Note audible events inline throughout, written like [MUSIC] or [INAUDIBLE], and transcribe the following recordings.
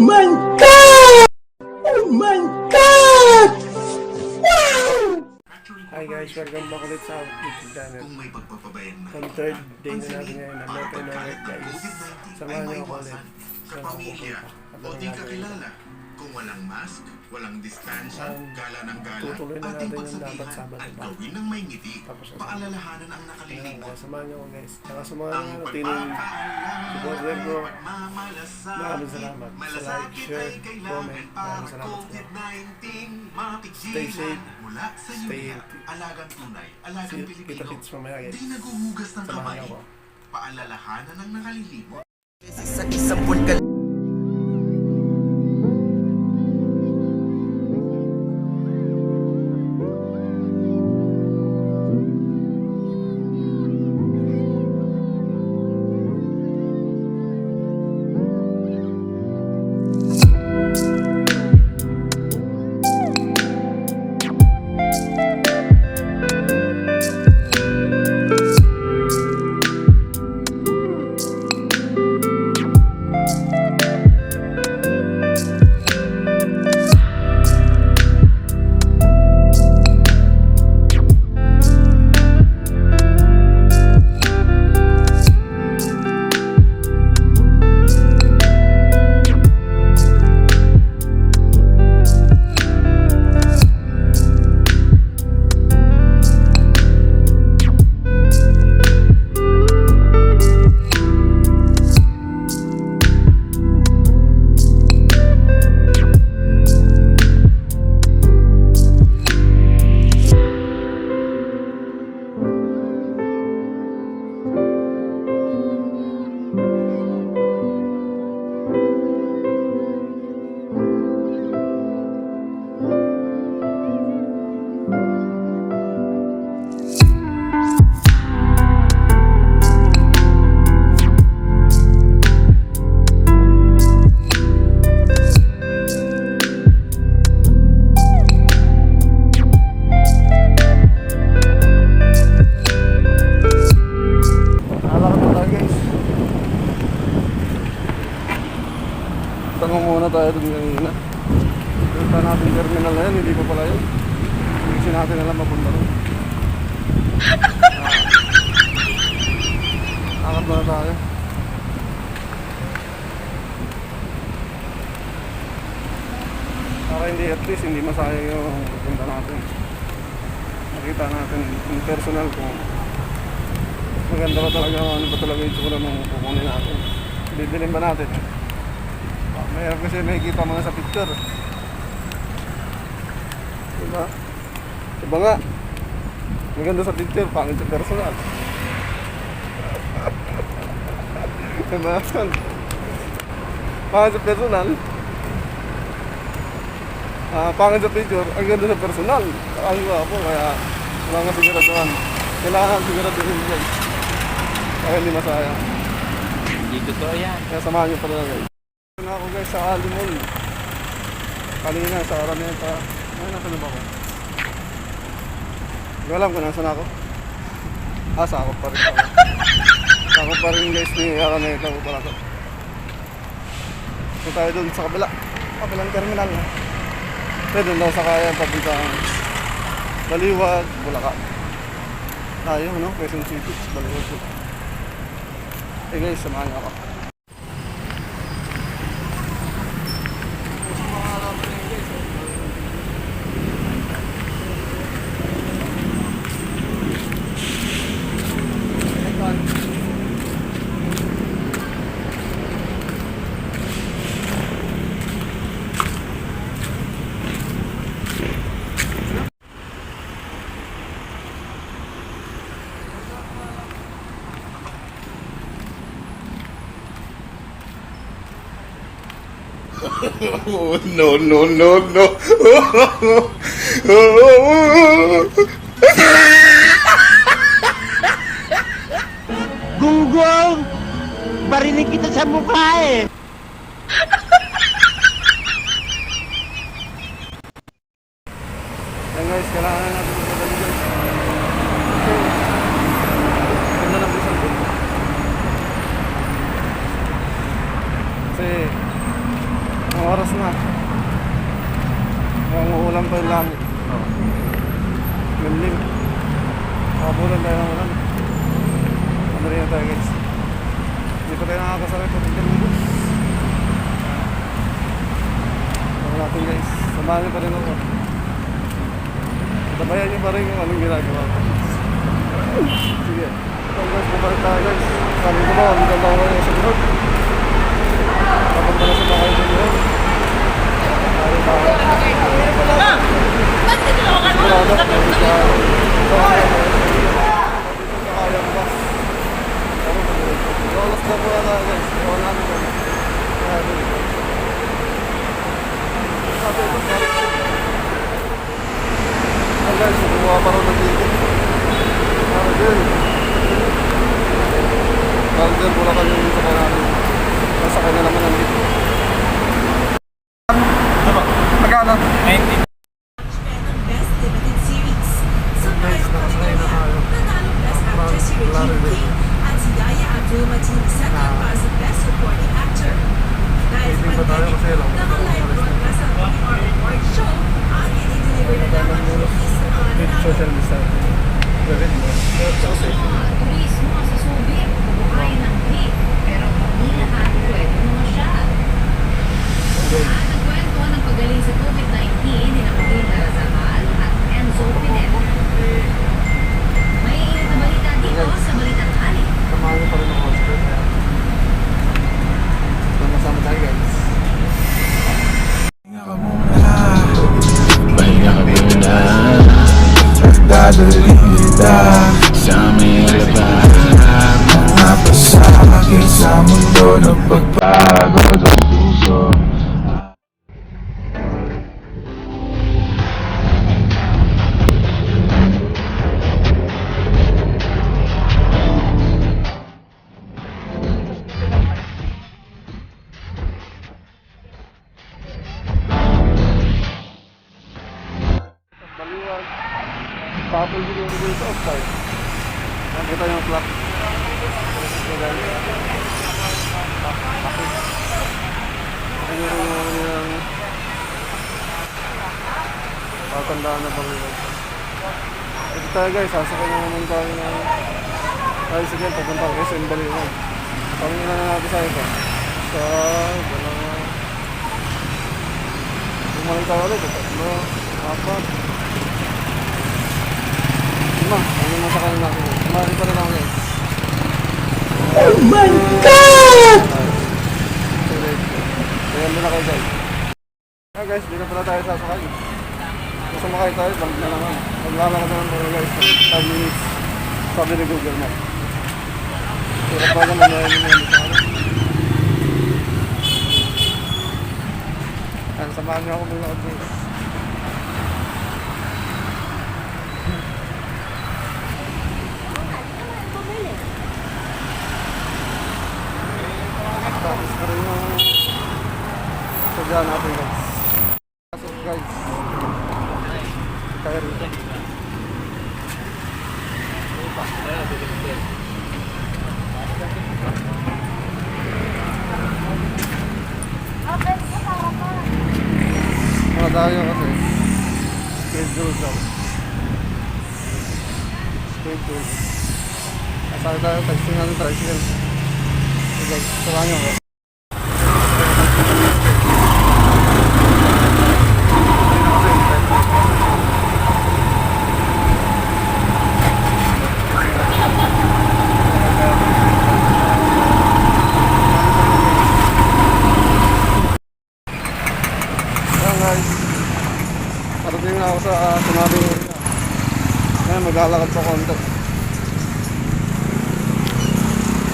my God! Oh my God! Hi guys, welcome back ulit sa YouTube channel. Na Ang third day na natin ngayon na Lord and Lord guys. COVID-19 Samahan niyo ako ulit. Sa pupunta. o di kakilala. Kung walang mask, walang distansya, Um, gala ng gala, tutuloy na ating natin yung pagsabihan at pa. gawin ng may ngiti, Tapos paalalahanan ang kaya samahan niyo ako guys. Saka sa mga Ang tining supporter ko, pagpapaalala maraming salamat. Sa like, share, comment, maraming salamat po. Stay safe, Mula sa stay healthy. alagang tunay, alagang Pilipino. kits mamaya guys. Di naguhugas ng Samahan kamay. Paalalahanan ng nakalilimot. Sa isang buwan Tanong muna tayo dun kanina. Punta natin terminal na yan, hindi pa pala yun. Kasi natin alam mapunta rin. Ah. Akat na tayo. Para hindi at least hindi masayang yung punta natin. Nakita natin in personal kung maganda ba talaga ano ba talaga yung tsura ng kukunin natin. Bibilin ba natin? Mayroon kasi nakikita mga sa picture. Diba? Diba nga? Maganda sa picture, pangit sa personal. [LAUGHS] diba? Pangit sa personal. Ah, pangit sa picture, ang ganda sa personal. Ang po, kaya wala nga siguraduhan. Kailangan siguraduhin guys. Kaya hindi masaya. Hindi totoo yan. Kaya samahan niyo pala guys. Na ako guys sa Alimol. Kanina sa Araneta. Ay, nasa na ba ako? Hindi alam kung nasa na ako. Ah, sakop pa rin ako. sakop pa rin guys ni Araneta ko pala ko. So tayo dun sa kabila. Kabilang terminal na. Pwede doon daw sa kaya papunta ang Baliwag, Bulacan. Tayo, no? Quezon City, Baliwag. Eh guys, samahan niyo ako. Oh, no, no, no, no. Gunggong! Barinig kita sa mukha eh! like a lot. club. Bakit? Siguro naman yung pagkandaan na bang yun. Ito tayo guys, sasakay na naman tayo na ay sige, papunta ko SM Baliwan. Pangin na natin sa ito. Sa, wala. Tumalang tayo ulit. Tatlo, apat. Lima, ano na sa kanila natin. Eh. Oh my God! Tingnan mo na kayo guys. Ah guys, dito pala tayo sa sasakay. Gusto makain tayo, balik na naman. Maglalakad na naman tayo guys. 5 minutes. Sabi ni Google Map. Pero pa naman na yun yung mga Samahan niyo ako mula ako dito. naglalakad sa konti.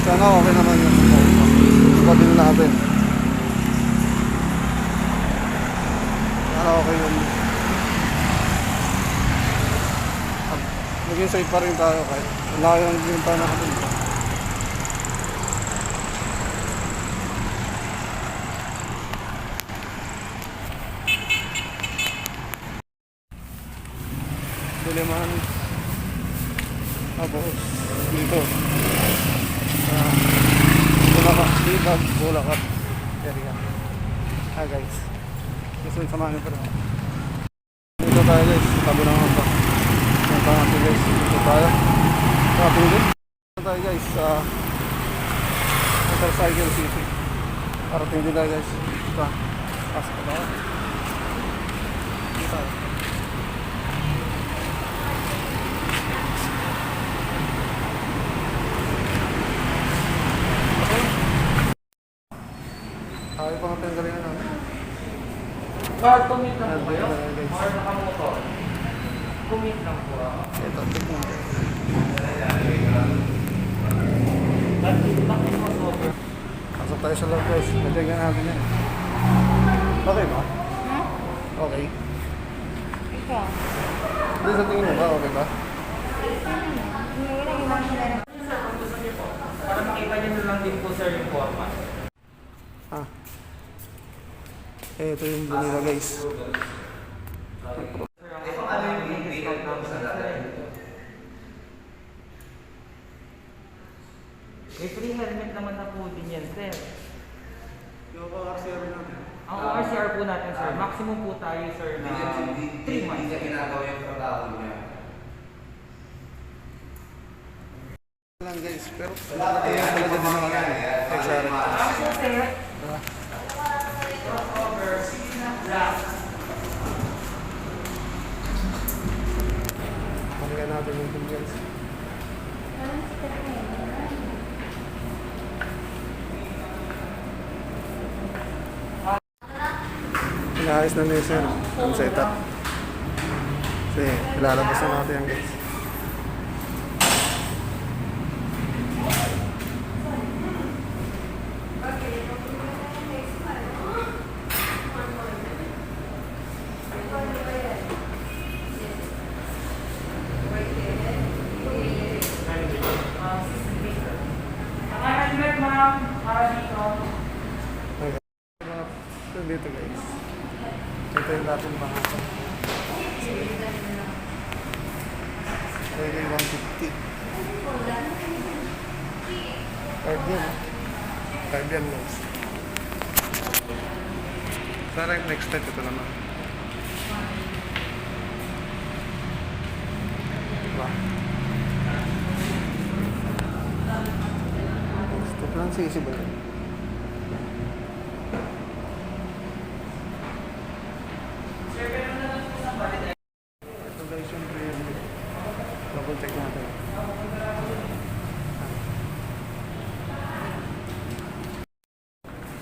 Sana okay naman yun. Ipatin natin. Sana okay yun. At safe pa rin tayo kahit wala yung hindi tayo nakapunta. Suleiman abos dito. Ah, uh, bulakat dito bulakat there you ha guys. Gusto yung samahan ko dito tayo guys. Tabo na ako yung pangasin guys. Dito tayo. Ah, Kapilin dito. Tayo guys. Uh, motorcycle city. Parating din tayo guys. Dito pasok na ako dito tayo. Bar, commit lang po kayo? Or nakamotor? Commit lang po ako. Ito, tignan. Bakit mo sober? Pasok tayo sa loob guys. Natingnan natin yan. Okay ba? Okay. Ikaw. Hindi sa tingin mo ba? Okay ba? Para makita niyo na lang din po sir yung format. Ah. Eh, ito yung vanilla guys. May free helmet naman na po din yan sir. Yung pa RCR natin. Ang RCR po natin sir, maximum po tayo sir na 3 months. lang guys. Pero talaga talaga din naman yan. XR. Balikan natin yung tool guys. Inaayos na ni sir ang setup. Kasi ilalabas na natin yan guys. helmet ma'am, para dito. So, dito guys. Ito yung natin mga Pwede yung 150. Card yan. Card yan guys. Sana yung next step ito naman. Diba? Step lang sisi ba yun? Ito guys yung real. Double check natin.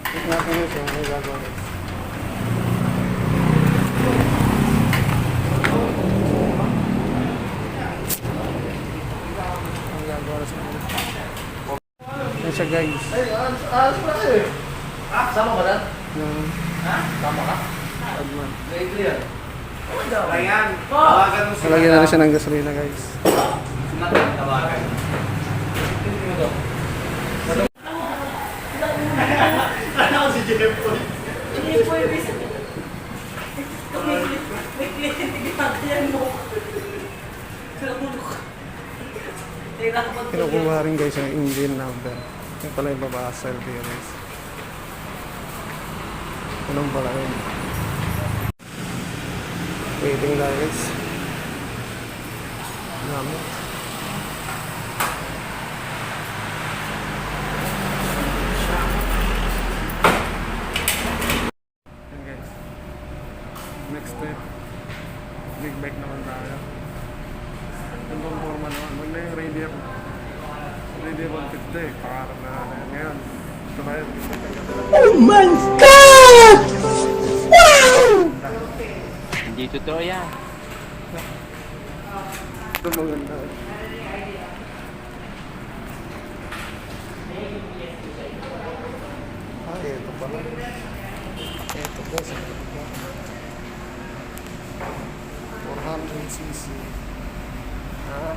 Check natin yun so may gagawa guys. Ang gagawa sa kanila. Yan siya guys. Ay, alas, alas pa eh. Ah, sama ka na? Ha? Sama ka? Adman. Nalagyan na rin siya ng gasolina guys. Kinukuha rin guys yung engine number. Yung pala yung baba sa LTRS. Anong pala yun? Waiting lang guys. Next step. Big bike naman tayo. Yung bang forma naman. Huwag na yung radial. Radial 150. Pangarap na yan ngayon. Ito tayo. Hindi totoo yan. Ito maganda. Ah, ito pala. Ito po sa 400cc. Ah,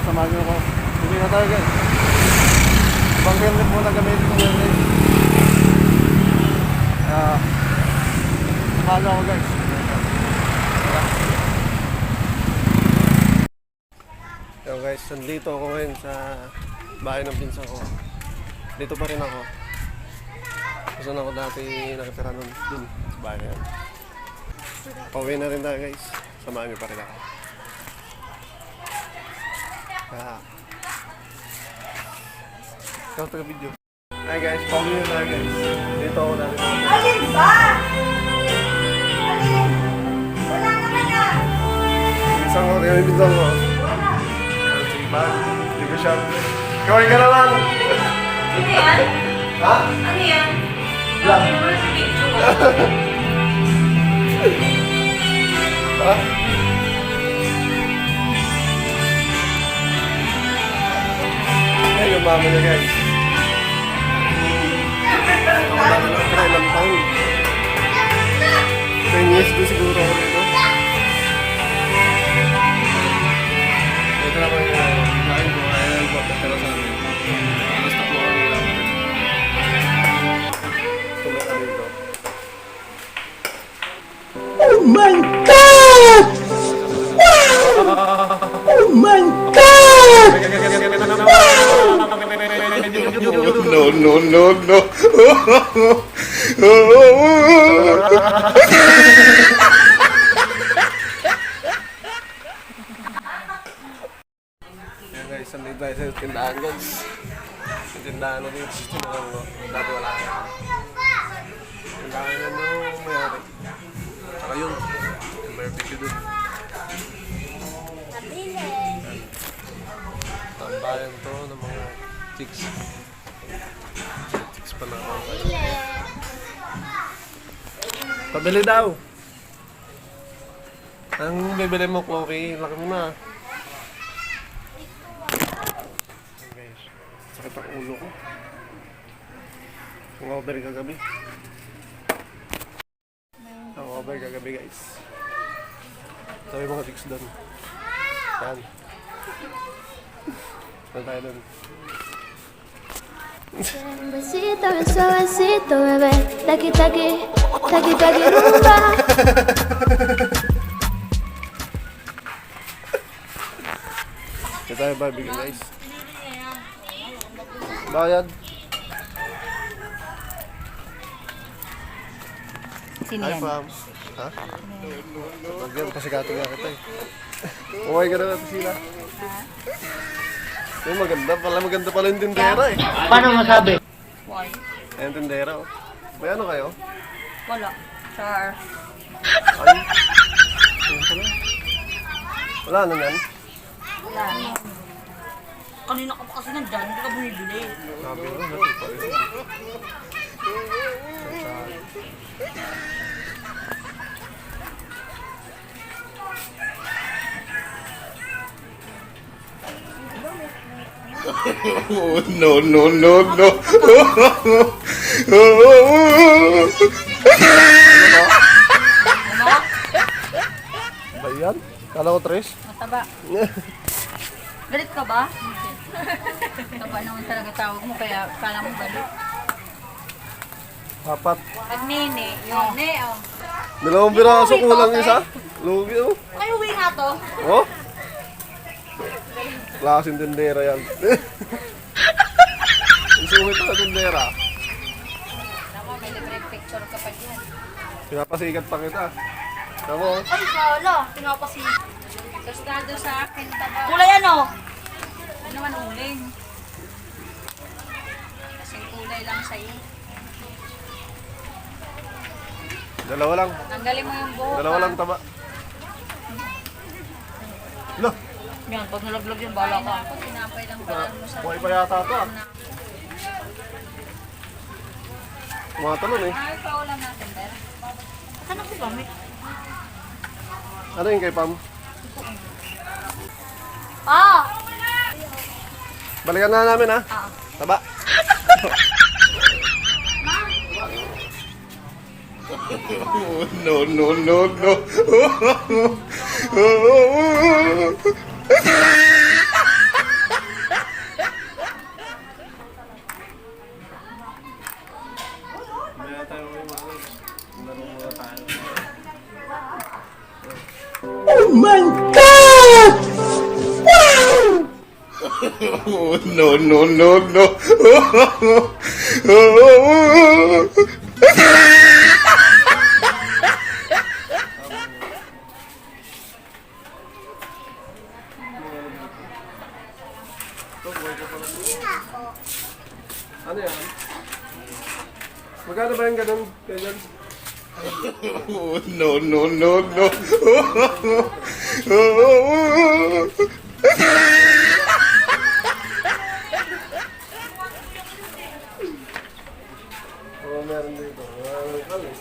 Tara, samahan nyo ako. Hindi na tayo guys. Ibang helmet muna gamitin ng helmet. Kaya, samahan nyo ako guys. Yo guys, nandito ako ngayon sa bahay ng pinsan ko. Dito pa rin ako. Kung saan ako dati nakatira nun dun bahay na yan. Pauwi na rin tayo guys. Samahan niyo pa rin ako. Kaya... Ikaw taga video. Hi guys, pauwi na guys. Dito ako dati. Alin ba? Alin? Wala naman na. Pinsan ko, kaya pinsan ko. Wala. Ang sipag. Hindi ko siya. Kawin ka naman! Ano yan? Ha? Ano yan? Vlog. Ano ko? Ha? Yung mama niya guys. Ako dati lang try lang taon. 10 years din siguro ako dito. Ito naman yung kain ko. Ayan po, pero sa amin. Basta po kami lang. Tuloy ka dito. No, no, no, no. Guys, nandito tayo sa tindahan guys. Yung tindahan na dito sa tindahan ko. Dati wala yun, yung barbecue dun. Tambayan to ng mga chicks. Chicks pa na ako. Pabili daw! Ang bibili mo, Chloe, laki mo na. Guys. Sakit ang ulo ko. Ang over kagabi. Ang over kagabi guys. Sabi mga chicks doon. Yan. Saan tayo doon? Besito, bien suavecito, bebé. Taqui, taqui, taqui, taqui, rumba. Ito tayo barbecue guys. Bayad. Sino Hi, yan? fam. Ha? Bagyan, pasigati nga kita eh. Umay ka na sila. Yung maganda pala, maganda pala yung tindera eh. Paano masabi? Why? Ayun, tindera oh. May ano kayo? Wala. Char. Ay. Ayun pala. Wala na yan. Wala. Kanina ka pa kasi nandyan, hindi ka bumibili. Sabi ko, natupa yun. Oh, [LAUGHS] no, no, no, no. Ba yan? Kala ko tres? Mataba. Galit ka ba? Taba naman talaga tawag mo, kaya kala mo galit. Apat. Pag nene, yung ne, oh. Dalawang biraso kulang isa. Lugi oh. Ay, uwi nga to. Oh? Klaseng tindera yan. [LAUGHS] Ang sungit na tindera. Ako, may libre picture ka pa dyan. Pinapasikat pa kita. Oh. Ay, sala. Pinapasi. Tostado sa akin, taba. Kulay ano? Ano naman uling? Kasing kulay lang sa'yo. Dalawa lang. Tanggalin mo yung buhok. Dalawa lang taba. Yan, pag nalaglag yun, bala ka. Tinapay lang pala mo sa... buhay pa yata ito ah. Tumatalon eh. Ay, paulan natin, Ber. Saan ako gamit? Ano yung kay Pam? Ah! Balikan na namin ha. Taba. [LAUGHS] No, no, no, no. [LAUGHS] Oh, [LAUGHS] no, no, no, no. [LAUGHS] Ano yan? Magkano ba yung ganun? Ganyan? Oh, no, no, no, no. Oo, meron dito. Meron kal eh.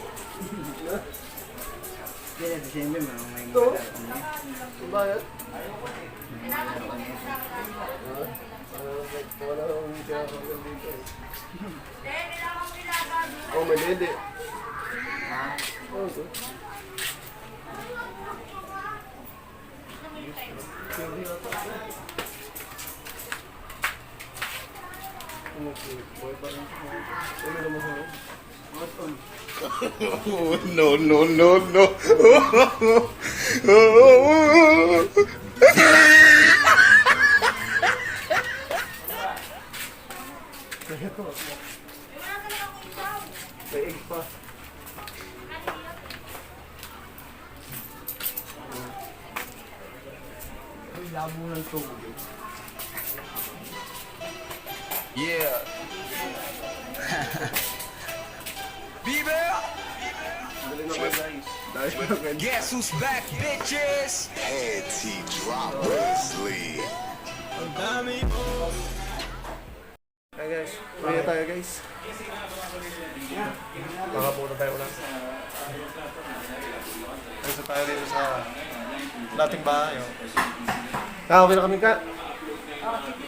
Ito? Ang bayad? Wala akong kaya kami dito. Oh, may dede. Oh, ito. Oh, no, no, no, no. Egg pa. Yeah. Guys. Dahil guys. Guess who's back, bitches? Head T drop Wesley. Hey guys, uwi tayo guys. Makapunta tayo ulang. Ayos tayo dito sa dating bahay. Oh. Kakawin na kami ka.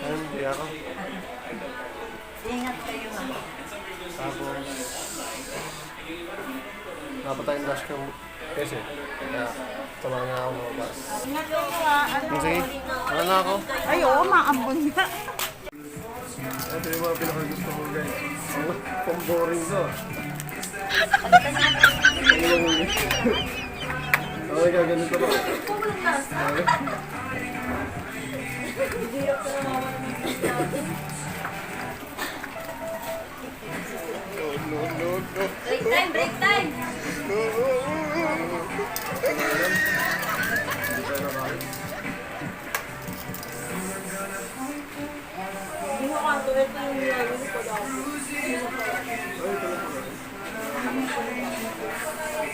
Ayun, hindi ako. Tapos, dapat tayong dash cam kasi. Kaya, samahan nga ako mabas. Ingat kayo ha. Ano? Sige, wala na ako. Ay, oo, maambon nga. Ito yung mga pinakagusto ko guys. Ang pang-boring to. Okay ka, ganito ba? Break time, break time. Kaya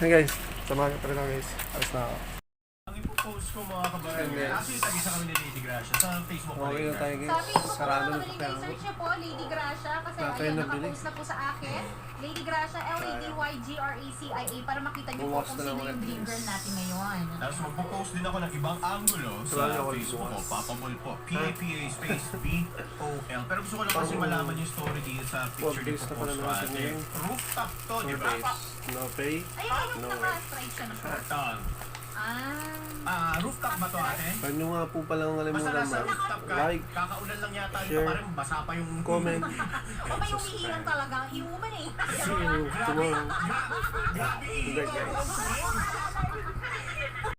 Hey guys, samahan ka talaga guys. Alas na ako. Ipopost ko mga kabayan, Yes. actually tag-isa kami ni Lady Gracia sa Facebook Okay na tayo guys. Sabi ko po, Sarado na madaling kaya ako. search niyo po, Lady Gracia, kasi tayong ayun, nabili. nakapost na po sa akin. Lady Gracia, L-A-D-Y-G-R-A-C-I-A, para makita niyo po kung na lang sino ulit, yung dream guys. girl natin ngayon. Tapos magpo-post din ako ng ibang angulo sa Tuloy ako Facebook ko, bukas. Papamol po. P-A-P-A space B-O-L. Pero gusto ko lang kasi malaman yung story dito sa picture ni days na pala Popost ko natin ate. ngayon. Rooftop to, di ba? No pay. Ayun, ayun, No naka-strike siya na po. Ito. Ah, rooftop ba to ate? Huwag nyo nga po palang Basta kalimutan nasa rooftop ka, like, kakaulan lang yata ito share, pa rin, basa pa yung comment, [LAUGHS] o may umihilang talaga ang inuman eh. see you tomorrow. Grabe Good night guys.